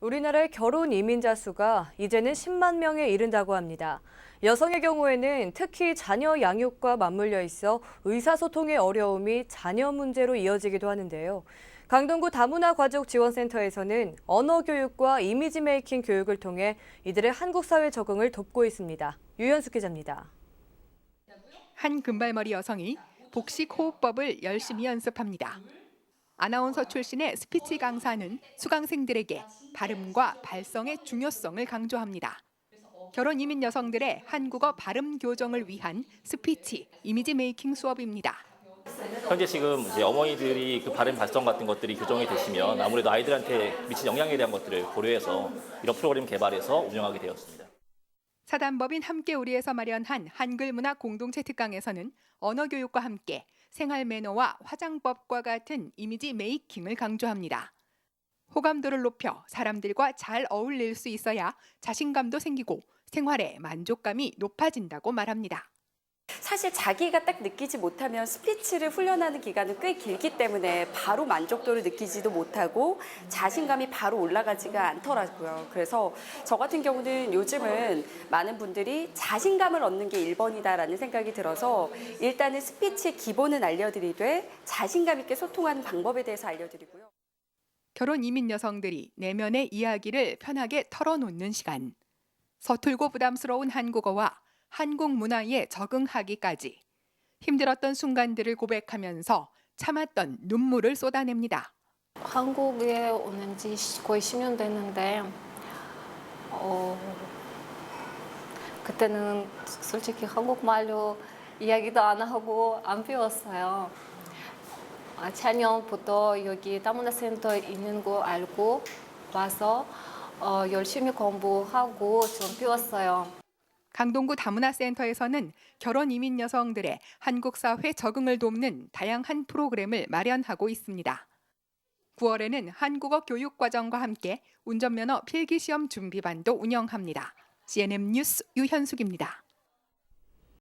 우리나라의 결혼 이민자 수가 이제는 10만 명에 이른다고 합니다. 여성의 경우에는 특히 자녀 양육과 맞물려 있어 의사소통의 어려움이 자녀 문제로 이어지기도 하는데요. 강동구 다문화 가족 지원센터에서는 언어 교육과 이미지 메이킹 교육을 통해 이들의 한국 사회 적응을 돕고 있습니다. 유현숙 기자입니다. 한 금발머리 여성이 복식 호흡법을 열심히 연습합니다. 아나운서 출신의 스피치 강사는 수강생들에게 발음과 발성의 중요성을 강조합니다. 결혼 이민 여성들의 한국어 발음 교정을 위한 스피치 이미지 메이킹 수업입니다. 현재 지금 이제 어머니들이 그 발음 발성 같은 것들이 교정이 되시면 아무래도 아이들한테 미친 영향에 대한 것들을 고려해서 이런 프로그램 개발해서 운영하게 되었습니다. 사단법인 함께 우리에서 마련한 한글 문화 공동체 특강에서는 언어 교육과 함께 생활 매너와 화장법과 같은 이미지 메이킹을 강조합니다. 호감도를 높여 사람들과 잘 어울릴 수 있어야 자신감도 생기고 생활에 만족감이 높아진다고 말합니다. 사실 자기가 딱 느끼지 못하면 스피치를 훈련하는 기간은 꽤 길기 때문에 바로 만족도를 느끼지도 못하고 자신감이 바로 올라가지가 않더라고요. 그래서 저 같은 경우는 요즘은 많은 분들이 자신감을 얻는 게 1번이다라는 생각이 들어서 일단은 스피치 기본은 알려드리되 자신감 있게 소통하는 방법에 대해서 알려드리고요. 결혼 이민 여성들이 내면의 이야기를 편하게 털어놓는 시간. 서툴고 부담스러운 한국어와 한국 문화에 적응하기까지 힘들었던 순간들을 고백하면서 참았던 눈물을 쏟아냅니다. 한국에 오는 지 거의 10년 됐는데 어, 그때는 솔직히 한국말로 이야기도 안 하고 안 배웠어요. 아, 작년부터 여기 다문화센터에 있는 거 알고 와서 어, 열심히 공부하고 좀 배웠어요. 강동구 다문화센터에서는 결혼 이민 여성들의 한국 사회 적응을 돕는 다양한 프로그램을 마련하고 있습니다. 9월에는 한국어 교육 과정과 함께 운전면허 필기 시험 준비반도 운영합니다. CNN 뉴스 유현숙입니다.